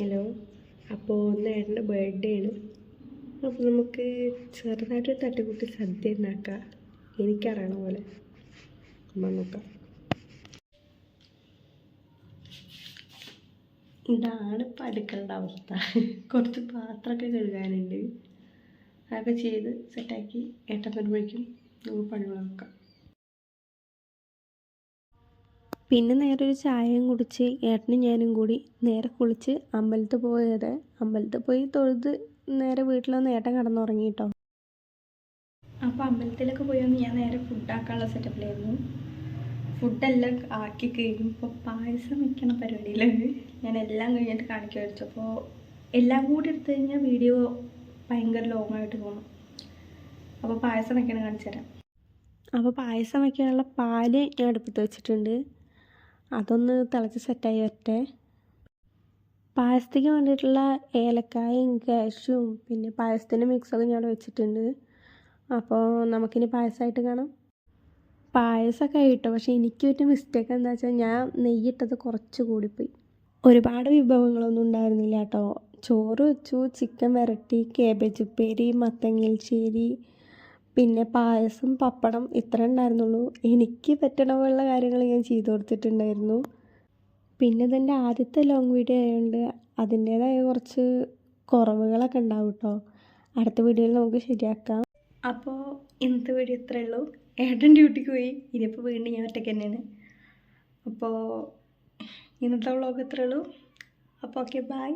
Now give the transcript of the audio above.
Hello അപ്പോൾ ഇന്ന് ഏട്ടന്റെ ബർത്ത്ഡേ ആണ്. അപ്പോൾ നമുക്ക് ചെറുതായിട്ടൊരു തട്ടിക്കൂട്ടി സദ്യ ഉണ്ടാക്കാം. എനിക്കറിയണ പോലെ. നമ്മൾ നോക്കാം. ഇതാണ് ഇപ്പം അടുക്കളുടെ അവസ്ഥ. കുറച്ച് പാത്രമൊക്കെ കഴുകാനുണ്ട്. അതൊക്കെ ചെയ്ത് സെറ്റാക്കി ഏട്ടൻ വരുമ്പോഴേക്കും നമുക്ക് പണി പിന്നെ നേരെ ഒരു ചായയും കുടിച്ച് ഏട്ടനും ഞാനും കൂടി നേരെ കുളിച്ച് അമ്പലത്തിൽ പോയത്. അമ്പലത്തിൽ പോയി തൊഴുത് നേരെ വീട്ടിൽ വന്ന് ഏട്ടൻ കിടന്നുറങ്ങി കേട്ടോ അപ്പോൾ അമ്പലത്തിലൊക്കെ പോയി വന്ന് ഞാൻ നേരെ ഫുഡാക്കാനുള്ള സെറ്റപ്പിലായിരുന്നു ഫുഡെല്ലാം ആക്കി കഴിയുമ്പോൾ പായസം വയ്ക്കണ പരിപാടിയിലാണ്. ഞാൻ എല്ലാം കഴിഞ്ഞിട്ട് കാണിക്കാൻ വെച്ചു അപ്പോൾ എല്ലാം കൂടി എടുത്തു കഴിഞ്ഞാൽ വീഡിയോ ഭയങ്കര ലോങ് ആയിട്ട് തോന്നും അപ്പോൾ പായസം വയ്ക്കണം കാണിച്ചു തരാം. അപ്പോൾ പായസം വയ്ക്കാനുള്ള പാൽ ഞാൻ അടുപ്പത്ത് വെച്ചിട്ടുണ്ട്. അതൊന്ന് തിളച്ച് സെറ്റായി വരട്ടെ. പായസത്തേക്ക് വേണ്ടിയിട്ടുള്ള ഏലക്കായും കാഷ്യും പിന്നെ പായസത്തിന്റെ മിക്സൊക്കെ ഞാൻ വെച്ചിട്ടുണ്ട്. അപ്പോൾ നമുക്കിനി പായസമായിട്ട് കാണാം. പായസമൊക്കെ ആയിട്ടോ? പക്ഷേ എനിക്ക് പറ്റിയ മിസ്റ്റേക്ക് എന്താ വെച്ചാൽ ഞാൻ നെയ്യിട്ടത് കുറച്ച് കൂടിപ്പോയി. ഒരുപാട് വിഭവങ്ങളൊന്നും ഉണ്ടായിരുന്നില്ല കേട്ടോ. ചോറ് വെച്ചു ചിക്കൻ വരട്ടി കേബേജ് ഉപ്പേരി മത്തങ്ങൽശ്ശേരി പിന്നെ പായസം പപ്പടം ഇത്ര ഉണ്ടായിരുന്നുള്ളൂ. എനിക്ക് പറ്റണ പോലുള്ള കാര്യങ്ങൾ ഞാൻ ചെയ്തു കൊടുത്തിട്ടുണ്ടായിരുന്നു. പിന്നെ ഇതെന്റെ ആദ്യത്തെ ലോങ് വീഡിയോ ആയതുകൊണ്ട് അതിന്റേതായ കുറച്ച് കുറവുകളൊക്കെ ഉണ്ടാവും കേട്ടോ അടുത്ത വീഡിയോയിൽ നമുക്ക് ശരിയാക്കാം. അപ്പോൾ ഇന്നത്തെ വീഡിയോ ഇത്രയേ ഉള്ളൂ. ഏട്ടൻ ഡ്യൂട്ടിക്ക് പോയി. ഇനിയിപ്പോൾ വീണ്ടും ഞാൻ ഒറ്റയ്ക്ക് തന്നെയാണ്. അപ്പോൾ ഇന്നത്തെ വ്ളോഗ് ഇത്രയേ ഉള്ളൂ. അപ്പോൾ ഓക്കെ ബൈ